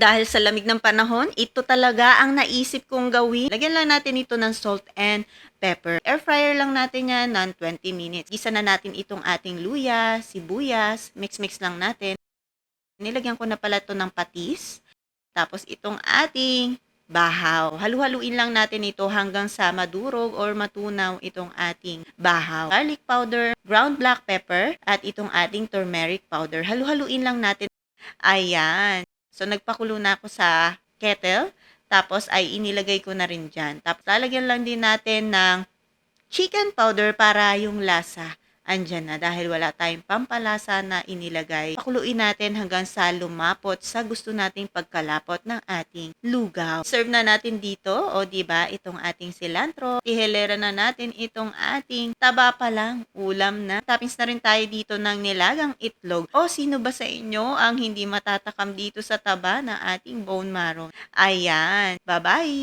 Dahil sa lamig ng panahon, ito talaga ang naisip kong gawin. Lagyan lang natin ito ng salt and pepper. Air fryer lang natin yan ng 20 minutes. Gisa na natin itong ating luya, sibuyas, mix-mix lang natin. Nilagyan ko na pala ito ng patis. Tapos itong ating bahaw. Halu-haluin lang natin ito hanggang sa madurog or matunaw itong ating bahaw. Garlic powder, ground black pepper, at itong ating turmeric powder. Halu-haluin lang natin. Ayan. So, nagpakulo na ako sa kettle. Tapos, ay inilagay ko na rin dyan. Tapos, lalagyan lang din natin ng chicken powder para yung lasa andyan na dahil wala tayong pampalasa na inilagay. Pakuluin natin hanggang sa lumapot sa gusto nating pagkalapot ng ating lugaw. Serve na natin dito, o di ba itong ating cilantro. Ihelera na natin itong ating taba pa lang, ulam na. Toppings na rin tayo dito ng nilagang itlog. O sino ba sa inyo ang hindi matatakam dito sa taba ng ating bone marrow? Ayan. Bye-bye!